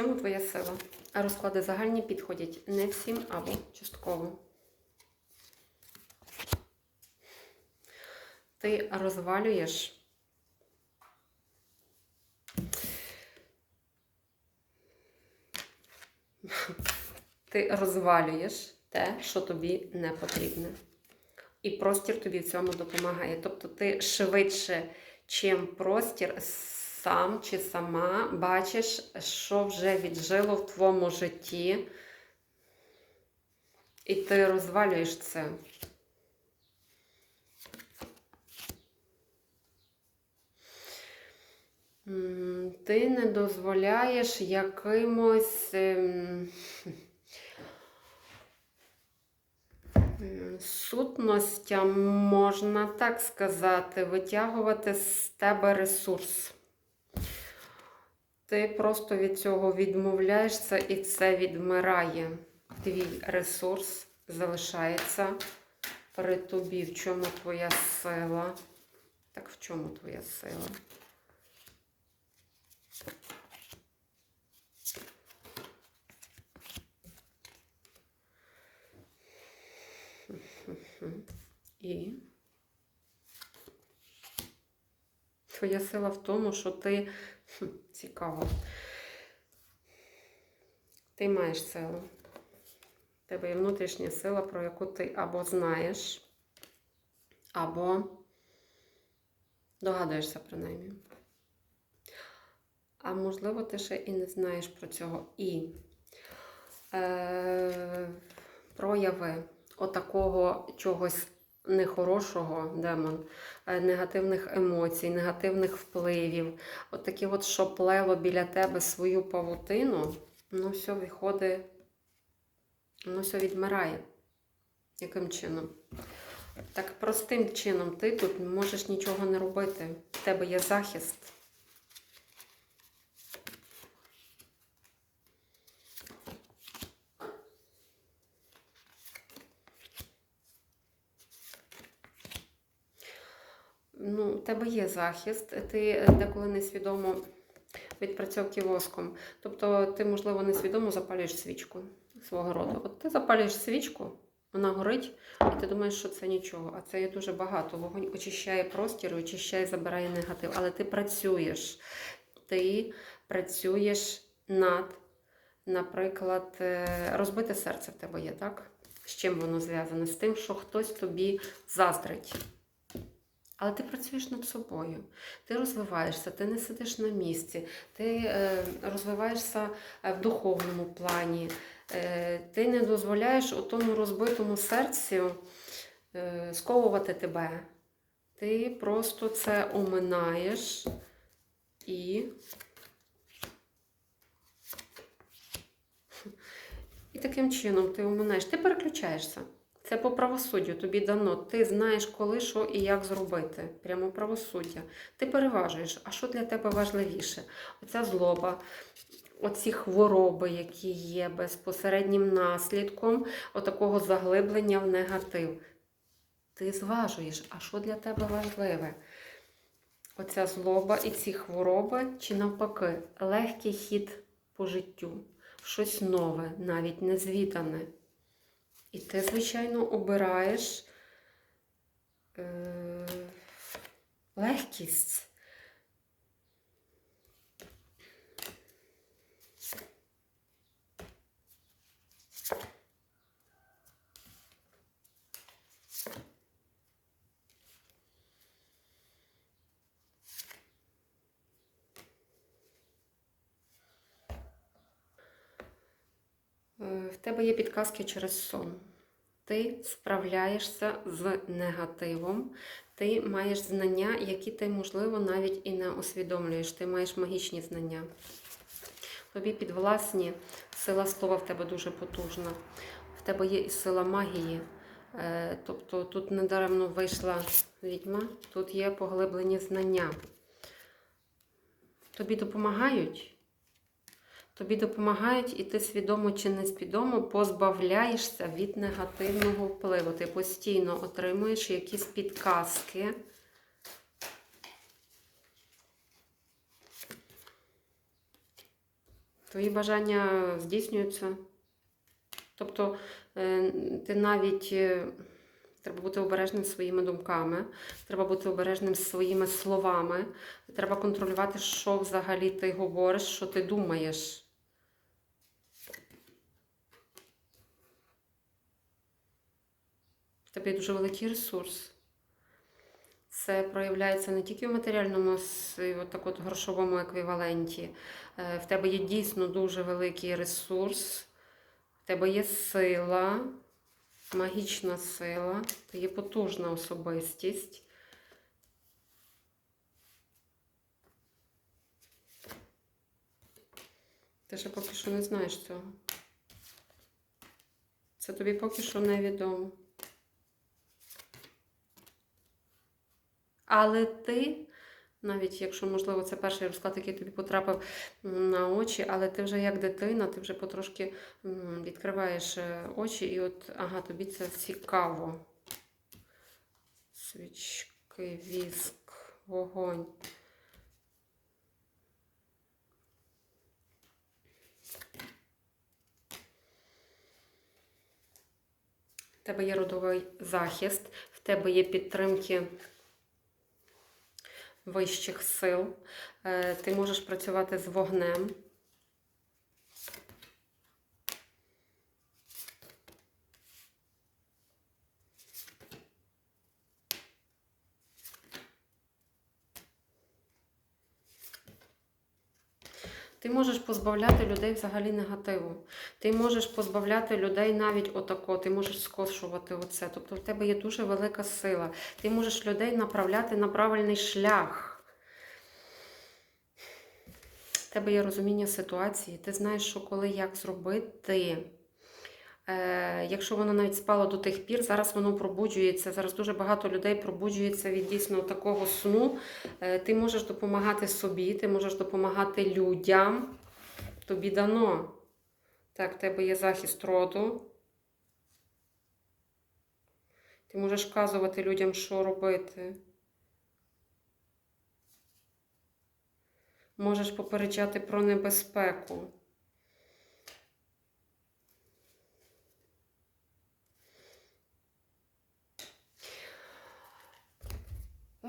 чому твоя сила? А розклади загальні підходять не всім або частково. Ти розвалюєш. Ти розвалюєш те, що тобі не потрібне. І простір тобі в цьому допомагає. Тобто ти швидше, чим простір, сам чи сама бачиш, що вже віджило в твоєму житті, і ти розвалюєш це. Ти не дозволяєш якимось. ем, Сутностям, можна так сказати, витягувати з тебе ресурс. Ти просто від цього відмовляєшся і це відмирає. Твій ресурс залишається при тобі. В чому твоя сила? Так в чому твоя сила? І твоя сила в тому, що ти цікаво. Ти маєш силу. Тебе є внутрішня сила, про яку ти або знаєш, або догадуєшся принаймні. А можливо, ти ще і не знаєш про цього. І е, прояви отакого чогось нехорошого, демон, е, негативних емоцій, негативних впливів, от такі от, що плело біля тебе свою павутину, ну все виходить, ну все відмирає. Яким чином? Так простим чином ти тут можеш нічого не робити. В тебе є захист. Ну, у тебе є захист, ти деколи несвідомо відпрацьовки воском. Тобто ти, можливо, несвідомо запалюєш свічку свого роду. От ти запалюєш свічку, вона горить, і ти думаєш, що це нічого. А це є дуже багато. Вогонь очищає простір, очищає, забирає негатив. Але ти працюєш. Ти працюєш над, наприклад, е, розбите серце в тебе є, так? З чим воно зв'язане? З тим, що хтось тобі заздрить. Але ти працюєш над собою, ти розвиваєшся, ти не сидиш на місці, ти е, розвиваєшся е, в духовному плані, е, ти не дозволяєш у тому розбитому серцю сковувати тебе. Ти просто це оминаєш і. І таким чином ти оминаєш, ти переключаєшся. Це по правосуддю тобі дано. Ти знаєш, коли, що і як зробити. Прямо правосуддя. Ти переважуєш, а що для тебе важливіше? Оця злоба, оці хвороби, які є безпосереднім наслідком отакого заглиблення в негатив. Ти зважуєш, а що для тебе важливе? Оця злоба і ці хвороби, чи навпаки, легкий хід по життю, щось нове, навіть незвідане. І ти, звичайно, обираєш е, легкість. Е, В тебе є підказки через сон. Ти справляєшся з негативом, ти маєш знання, які ти, можливо, навіть і не усвідомлюєш. Ти маєш магічні знання. Тобі підвласні, сила слова в тебе дуже потужна. В тебе є і сила магії. Е, Тобто тут недаремно вийшла відьма, тут є поглиблені знання. Тобі допомагають. Тобі допомагають, і ти свідомо чи несвідомо позбавляєшся від негативного впливу. Ти постійно отримуєш якісь підказки. Твої бажання здійснюються. Тобто е, ти навіть е, треба бути обережним своїми думками, треба бути обережним своїми словами, треба контролювати, що взагалі ти говориш, що ти думаєш. В тебе є дуже великий ресурс. Це проявляється не тільки в матеріальному от так от грошовому еквіваленті. Е, В тебе є дійсно дуже великий ресурс, в тебе є сила, магічна сила, ти є потужна особистість. Ти ще поки що не знаєш цього. Це тобі поки що невідомо. Але ти, навіть якщо, можливо, це перший розклад, який тобі потрапив на очі, але ти вже як дитина, ти вже потрошки відкриваєш е, очі, і от, ага, тобі це цікаво. Свічки, віск, вогонь. В тебе є родовий захист, в тебе є підтримки вищих сил. Е, Ти можеш працювати з вогнем. Ти можеш позбавляти людей взагалі негативу. Ти можеш позбавляти людей навіть отако, ти можеш скошувати оце. Тобто в тебе є дуже велика сила. Ти можеш людей направляти на правильний шлях. В тебе є розуміння ситуації, ти знаєш, що коли як зробити. Е, якщо воно навіть спало до тих пір, зараз воно пробуджується. Зараз дуже багато людей пробуджується від дійсно такого сну. Е, ти можеш допомагати собі, ти можеш допомагати людям. Тобі дано. Так, в тебе є захист роду. Ти можеш вказувати людям, що робити. Можеш попереджати про небезпеку.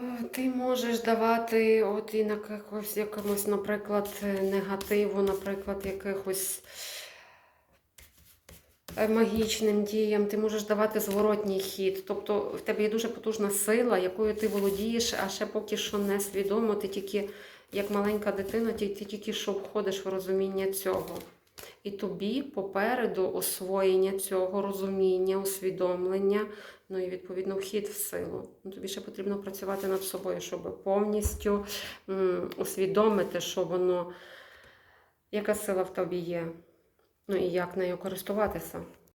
Е, Ти можеш давати от і на якось, якомусь, наприклад, негативу, наприклад, якихось е, магічним діям, ти можеш давати зворотній хід. Тобто в тебе є дуже потужна сила, якою ти володієш, а ще поки що не свідомо, ти тільки, як маленька дитина, ти, ти тільки що входиш в розуміння цього. І тобі попереду освоєння цього розуміння, усвідомлення, ну і відповідно вхід в силу. Ну, тобі ще потрібно працювати над собою, щоб повністю м, усвідомити, що воно, яка сила в тобі є, ну і як нею користуватися.